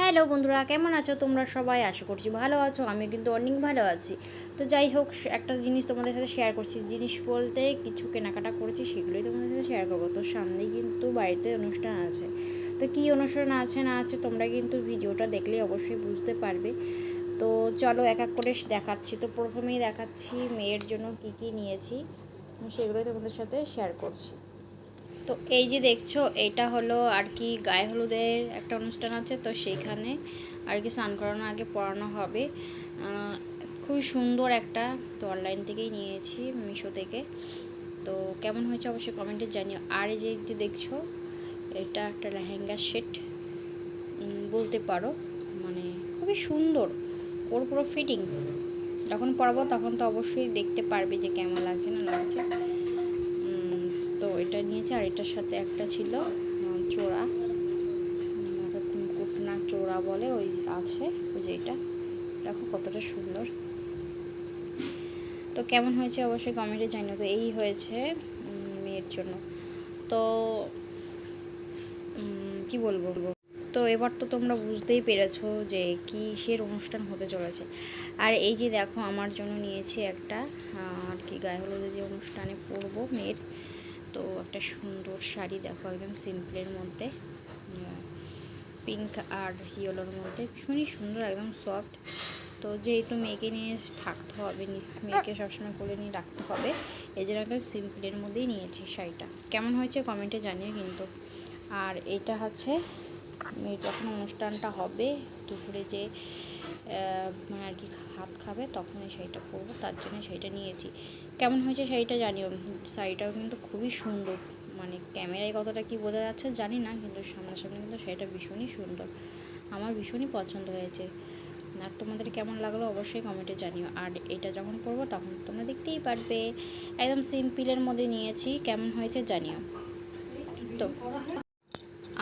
Hello বন্ধুরা, কেমন আছো? তোমরা সবাই আশা করছি ভালো আছো আমি কিন্তু অনেক ভালো আছি। তো যাই হোক একটা জিনিস তোমাদের সাথে শেয়ার করছি। জিনিস বলতে কিছু কেনাকাটা করেছি, সেগুলোই তোমাদের সাথে শেয়ার করব। তো সামনেই কিন্তু বাড়িতে অনুষ্ঠান আছে। তো কী অনুষ্ঠান আছে, না আছে, তোমরা কিন্তু ভিডিওটা দেখলেই অবশ্যই বুঝতে পারবে। তো চলো এক এক করে দেখাচ্ছি। তো প্রথমেই দেখাচ্ছি মেয়ের জন্য কি কি নিয়েছি। সেগুলোই তোমাদের সাথে শেয়ার করছি। তো এই যে দেখছ, এটা হলো আর কি গায়ে হলুদের একটা অনুষ্ঠান আছে, তো সেইখানে আর কি স্নান করানোর আগে পড়ানো হবে। খুবই সুন্দর একটা, তো অনলাইন থেকেই নিয়েছি মিশো থেকে। তো কেমন হয়েছে অবশ্যই কমেন্টে জানিও। আর এই যে যে দেখছ, এটা একটা লেহেঙ্গা সেট বলতে পারো মানে খুবই সুন্দর। ওর পুরো ফিটিংস যখন পরাবো তখন তো অবশ্যই দেখতে পারবে যে কেমন লাগছে না লাগছে। এটা নিয়েছি আর এটার সাথে একটা ছিল চোরা। চোড়া উম, অর্থাৎ মুকুট না চোড়া বলে ওই আছে ওই যে এটা। দেখো কতটা সুন্দর। তো কেমন হয়েছে অবশ্যই কমেন্টে জানিও। তো এই হয়েছে মেয়ের জন্য। তো কি বলব? তো এবার তো তোমরা বুঝতেই পেরেছ যে কিসের অনুষ্ঠান হতে চলেছে। আর এই যে দেখো আমার জন্য নিয়েছি একটা আর কি গায়ে হলুদে যে অনুষ্ঠানে পড়ব মেয়ের। তো একটা সুন্দর শাড়ি দেখো একদম সিম্পলের মধ্যে। পিঙ্ক আর ইয়েলোর মধ্যে। ভীষণই সুন্দর, একদম সফট তো যেহেতু মেয়েকে নিয়ে থাকতে হবে মেয়েকে সবসময় করে নিয়ে রাখতে হবে, এই জন্য একটা সিম্পলের মধ্যেই নিয়েছি শাড়িটা। কেমন হয়েছে কমেন্টে জানিও কিন্তু। আর এটা হচ্ছে যখন অনুষ্ঠানটা হবে, দুপুরে যে মানে আর কি হাত খাবে তখন এই শাড়িটা পরবো তার জন্য শাড়িটা নিয়েছি। কেমন হয়েছে শাড়িটা জানিও শাড়িটাও কিন্তু খুবই সুন্দর। মানে ক্যামেরায় কতটা কি বোঝা যাচ্ছে জানি না, কিন্তু সামনাসামনি কিন্তু শাড়িটা ভীষণই সুন্দর। আমার ভীষণই পছন্দ হয়েছে। আর তোমাদের কেমন লাগল অবশ্যই কমেন্টে জানিও। আর এটা যখন পরবো তখন তোমরা দেখতেই পারবে। একদম সিম্পলের মধ্যে নিয়েছি। কেমন হয়েছে জানিও। তো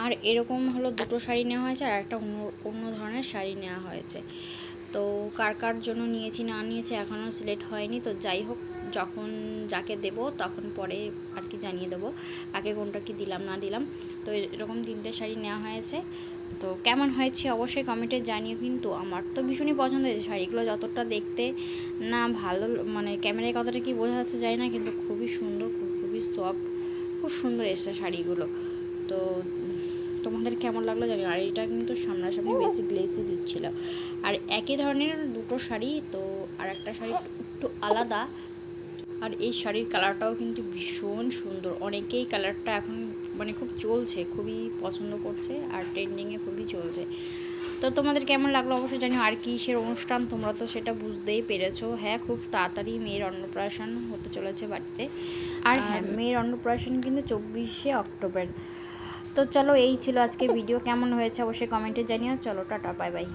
আর এরকম হলো দুটো শাড়ি নেওয়া হয়েছে আর একটা অন্য অন্য ধরনের শাড়ি নেওয়া হয়েছে। তো কার কার জন্য নিয়েছি না নিয়েছি এখনও সিলেক্ট হয়নি। তো যাই হোক, যখন যাকে দেবো তখন পরে আর কি জানিয়ে দেবো, আগে কোনটা কি দিলাম না দিলাম। তো এরকম তিনটে শাড়ি নেওয়া হয়েছে। তো কেমন হয়েছে অবশ্যই কমেন্টে জানিও, কিন্তু আমার তো ভীষণই পছন্দ হয়েছে শাড়িগুলো। যতটা দেখতে না ভালো মানে ক্যামেরায় কতটা কি বোঝা যাচ্ছে যায় না, কিন্তু খুবই সুন্দর, খুব, খুবই সফট খুব সুন্দর এসছে শাড়িগুলো। তো তোমাদের কেমন লাগল জানি আর এটা কিন্তু সামনাসামনি বেশি গ্লেসি দিচ্ছিল। আর একই ধরনের দুটো শাড়ি তো আর একটা শাড়ি একটু আলাদা। আর এই শাড়ির কালারটাও কিন্তু ভীষণ সুন্দর। অনেকেই কালারটা এখন মানে খুব চলছে খুবই পছন্দ করছে আর ট্রেন্ডিংয়ে খুবই চলছে। তো তোমাদের কেমন লাগল অবশ্যই জানিও। আর কিসের অনুষ্ঠান তোমরা তো সেটা বুঝতেই পেরেছ। হ্যাঁ খুব তাড়াতাড়ি মেয়ের অন্নপ্রাশন হতে চলেছে বাড়িতে। আর হ্যাঁ মেয়ের অন্নপ্রাশন কিন্তু চব্বিশে অক্টোবর। তো চলো এই ছিল আজকে ভিডিও কেমন হয়েছে অবশ্যই কমেন্টে জানিও। চলো, টাটা বাই বাই